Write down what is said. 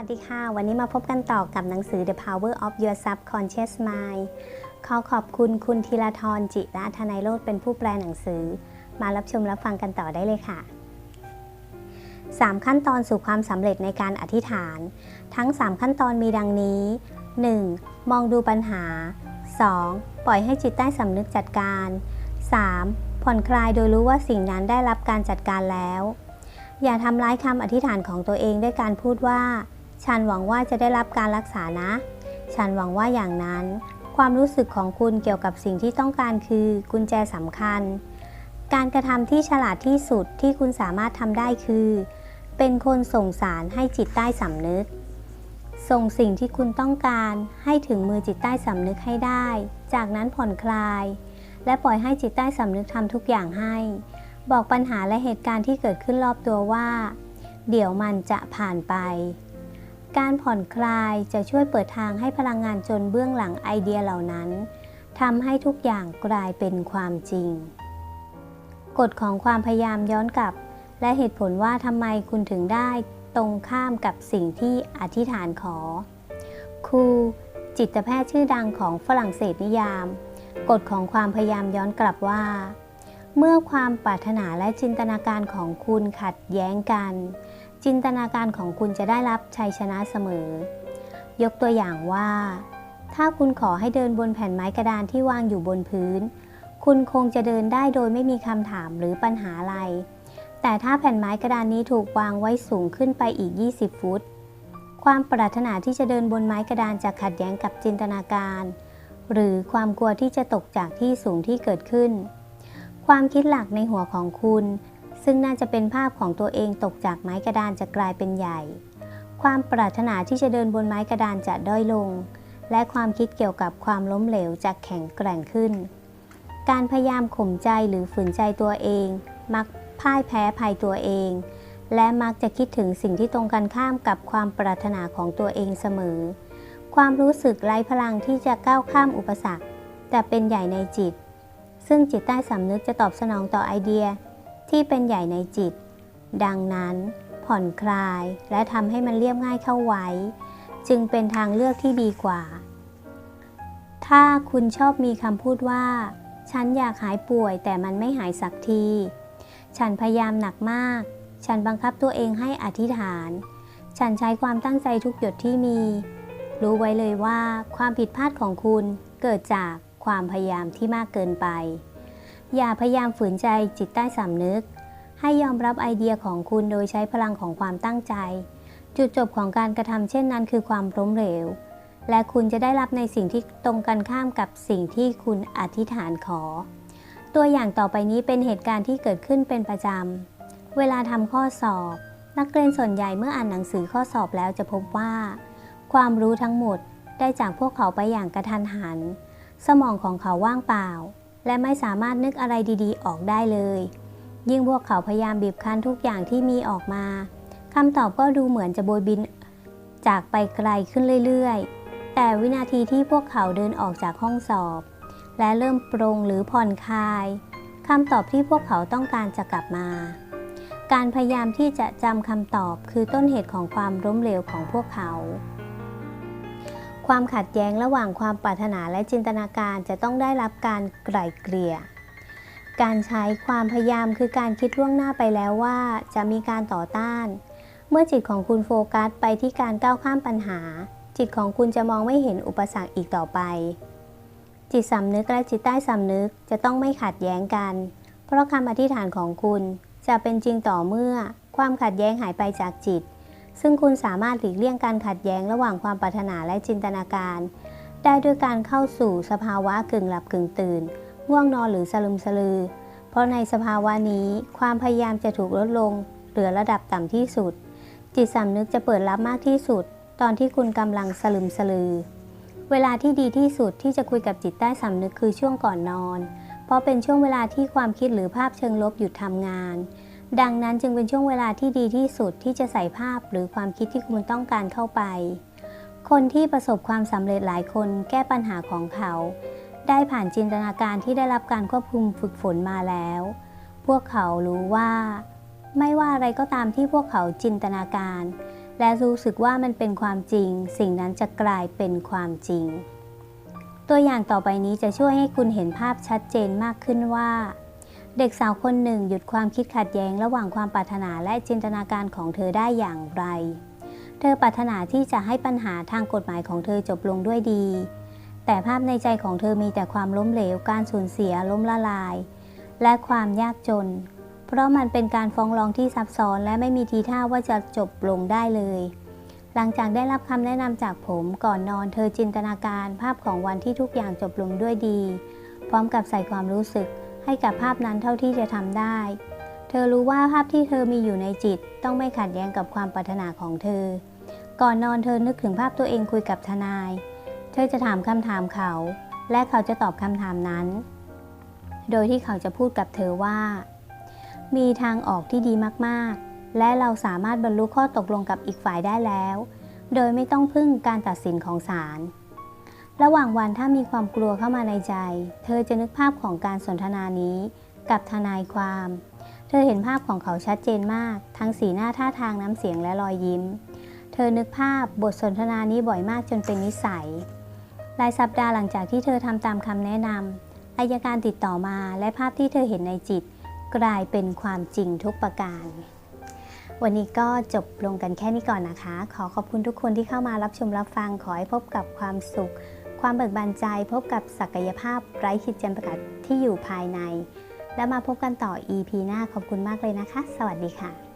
วัสดีค่ะ วันนี้มาพบกันต่อกับหนังสือ The Power of Your Subconscious Mind ขอขอบคุณคุณธีรทรจิระธนายโรธเป็นผู้แปลหนังสือ มารับชมรับฟังกันต่อได้เลยค่ะ 3 ขั้นตอนสู่ความสำเร็จในการอธิษฐาน ทั้ง 3 ขั้นตอนมีดังนี้ 1. มองดูปัญหา 2. ปล่อยให้จิตใต้สำนึกจัดการ 3. ผ่อนคลายโดยรู้ว่าสิ่งนั้นได้รับการจัดการแล้วอย่าทำร้ายคำอธิษฐานของตัวเองด้วยการพูดว่า ฉันหวังว่าจะได้รับการรักษานะ ฉันหวังว่าอย่างนั้น ความรู้สึกของคุณเกี่ยวกับสิ่งที่ต้องการคือกุญแจสำคัญ การกระทำที่ฉลาดที่สุดที่คุณสามารถทำได้คือ เป็นคนส่งสารให้จิตใต้สำนึก ส่งสิ่งที่คุณต้องการให้ถึงมือจิตใต้สำนึกให้ได้ จากนั้นผ่อนคลาย และปล่อยให้จิตใต้สำนึกทำทุกอย่างให้ บอกปัญหาและเหตุการณ์ที่เกิดขึ้นรอบตัวว่า เดี๋ยวมันจะผ่านไป การผ่อนคลายจะช่วยเปิดทางให้พลังงานจนเบื้องหลังไอเดียเหล่านั้นทำให้ทุกอย่างกลายเป็นความจริง กฎของความพยายามย้อนกลับ และเหตุผลว่าทำไมคุณถึงได้ตรงข้ามกับสิ่งที่อธิษฐานขอ ครูจิตแพทย์ชื่อดังของฝรั่งเศสนิยาม กฎของความพยายามย้อนกลับว่า เมื่อความปรารถนาและจินตนาการของคุณขัดแย้งกัน จินตนาการของคุณจะได้รับชัยชนะเสมอ ยกตัวอย่างว่า ถ้าคุณขอให้เดินบนแผ่นไม้กระดานที่วางอยู่บนพื้น คุณคงจะเดินได้โดยไม่มีคำถามหรือปัญหาอะไร แต่ถ้าแผ่นไม้กระดานนี้ถูกวางไว้สูงขึ้นไปอีก 20 ฟุต ความปรารถนาที่จะเดินบนไม้กระดานจะขัดแย้งกับจินตนาการ หรือความกลัวที่จะตกจากที่สูงที่เกิดขึ้น ความคิดหลักในหัวของคุณ ซึ่งน่าจะเป็นภาพของตัวเองตกจากไม้กระดานจะกลายเป็นใหญ่ ความปรารถนาที่จะเดินบนไม้กระดานจะด้อยลง และความคิดเกี่ยวกับความล้มเหลวจะแข็งแกร่งขึ้น การพยายามข่มใจหรือฝืนใจตัวเอง มักพ่ายแพ้ภัยตัวเอง และมักจะคิดถึงสิ่งที่ตรงกันข้ามกับความปรารถนาของตัวเองเสมอ ความรู้สึกไร้พลังที่จะก้าวข้ามอุปสรรค แต่เป็นใหญ่ในจิต ซึ่งจิตใต้สำนึกจะตอบสนองต่อไอเดีย ที่เป็นใหญ่ในจิต ดังนั้น ผ่อนคลายและทำให้มันเรียบง่ายเข้าไว้ จึงเป็นทางเลือกที่ดีกว่า ถ้าคุณชอบมีคำพูดว่า ฉันอยากหายป่วยแต่มันไม่หายสักที ฉันพยายามหนักมาก ฉันบังคับตัวเองให้อธิษฐาน ฉันใช้ความตั้งใจทุกหยดที่มี รู้ไว้เลยว่าความผิดพลาดของคุณเกิดจากความพยายามที่มากเกินไป อย่าพยายามฝืนใจจิตใต้สำนึก ให้ยอมรับไอเดียของคุณโดยใช้พลังของความตั้งใจ จุดจบของการกระทำเช่นนั้นคือความล้มเหลว และคุณจะได้รับในสิ่งที่ตรงกันข้ามกับสิ่งที่คุณอธิษฐานขอ ตัวอย่างต่อไปนี้เป็นเหตุการณ์ที่เกิดขึ้นเป็นประจำ เวลาทำข้อสอบ นักเรียนส่วนใหญ่เมื่ออ่านหนังสือข้อสอบแล้วจะพบว่า ความรู้ทั้งหมดได้จากพวกเขาไปอย่างกระทันหัน สมองของเขาว่างเปล่า และไม่สามารถนึกอะไรดีๆ ออกได้เลย ยิ่งพวกเขาพยายามบีบคั้นทุกอย่างที่มีออกมาคำตอบก็ดูเหมือนจะโบยบิน จากไปไกลขึ้นเรื่อยๆ แต่วินาทีที่พวกเขาเดินออกจากห้องสอบ และเริ่มปรงหรือผ่อนคลายคำตอบที่พวกเขาต้องการจะกลับมา การพยายามที่จะจำคำตอบคือต้นเหตุของความล้มเหลวของพวกเขา ความขัดแย้งระหว่างความปรารถนาและจินตนาการจะต้องได้รับการไกล่เกลี่ย การใช้ความพยายามคือการคิดล่วงหน้าไปแล้วว่าจะมีการต่อต้าน เมื่อจิตของคุณโฟกัสไปที่การก้าวข้ามปัญหา จิตของคุณจะมองไม่เห็นอุปสรรคอีกต่อไป จิตสำนึกและจิตใต้สำนึกจะต้องไม่ขัดแย้งกัน เพราะคำอธิษฐานของคุณจะเป็นจริงต่อเมื่อความขัดแย้งหายไปจากจิต ซึ่งคุณสามารถหลีกเลี่ยงการขัดแย้งระหว่างความปรารถนาและจินตนาการ ได้ด้วยการเข้าสู่สภาวะกึ่งหลับกึ่งตื่น ง่วงนอนหรือสลึมสลือ เพราะในสภาวะนี้ ความพยายามจะถูกลดลง เหลือระดับต่ำที่สุด จิตสำนึกจะเปิดรับมากที่สุด ตอนที่คุณกำลังสลึมสลือ เวลาที่ดีที่สุดที่จะคุยกับจิตใต้สำนึกคือช่วงก่อนนอน เพราะเป็นช่วงเวลาที่ความคิดหรือภาพเชิงลบหยุดทำงาน ดังนั้นจึงเป็นช่วงเวลาที่ดีที่สุดที่จะใส่ภาพหรือความคิดที่คุณต้องการเข้าไป คนที่ประสบความสำเร็จหลายคนแก้ปัญหาของเขา ได้ผ่านจินตนาการที่ได้รับการควบคุมฝึกฝนมาแล้ว พวกเขารู้ว่า ไม่ว่าอะไรก็ตามที่พวกเขาจินตนาการ และรู้สึกว่ามันเป็นความจริง สิ่งนั้นจะกลายเป็นความจริง ตัวอย่างต่อไปนี้จะช่วยให้คุณเห็นภาพชัดเจนมากขึ้นว่า เด็กสาวคนหนึ่งหยุดความคิดขัดแย้งระหว่างความปรารถนาและจินตนาการของเธอได้อย่างไร เธอปรารถนาที่จะให้ปัญหาทางกฎหมายของเธอจบลงด้วยดี แต่ภาพในใจของเธอมีแต่ความล้มเหลว การสูญเสีย ล้มละลาย และความยากจน เพราะมันเป็นการฟ้องร้องที่ซับซ้อนและไม่มีทีท่าว่าจะจบลงได้เลย หลังจากได้รับคำแนะนำจากผมก่อนนอน เธอจินตนาการภาพของวันที่ทุกอย่างจบลงด้วยดี พร้อมกับใส่ความรู้สึก ให้กับภาพนั้นเท่าที่จะทำได้ เธอรู้ว่าภาพที่เธอมีอยู่ในจิตต้องไม่ขัดแย้งกับความปรารถนาของเธอ ก่อนนอนเธอนึกถึงภาพตัวเองคุยกับทนาย เธอจะถามคำถามเขา และเขาจะตอบคำถามนั้น โดยที่เขาจะพูดกับเธอว่า มีทางออกที่ดีมากๆ และเราสามารถบรรลุข้อตกลงกับอีกฝ่ายได้แล้ว โดยไม่ต้องพึ่งการตัดสินของศาล ระหว่างวันถ้ามีความกลัวเข้ามาในใจ เธอจะนึกภาพของการสนทนานี้ กับทนายความ เธอเห็นภาพของเขาชัดเจนมาก ทั้งสีหน้าท่าทางน้ำเสียงและรอยยิ้ม เธอนึกภาพบทสนทนานี้บ่อยมากจนเป็นนิสัยหลายสัปดาห์หลังจากที่เธอทำตามคำแนะนำอายการติดต่อมาและภาพที่เธอเห็นในจิต กลายเป็นความจริงทุกประการ วันนี้ก็จบลงกันแค่นี้ก่อนนะคะ ขอขอบคุณทุกคนที่เข้ามารับชมรับฟังขอให้พบกับความสุข ความเบิกบานใจพบกับศักยภาพไร้ขีดจำกัดที่อยู่ภายใน แล้วมาพบกันต่อ EP หน้าขอบคุณมากเลยนะคะ สวัสดีค่ะ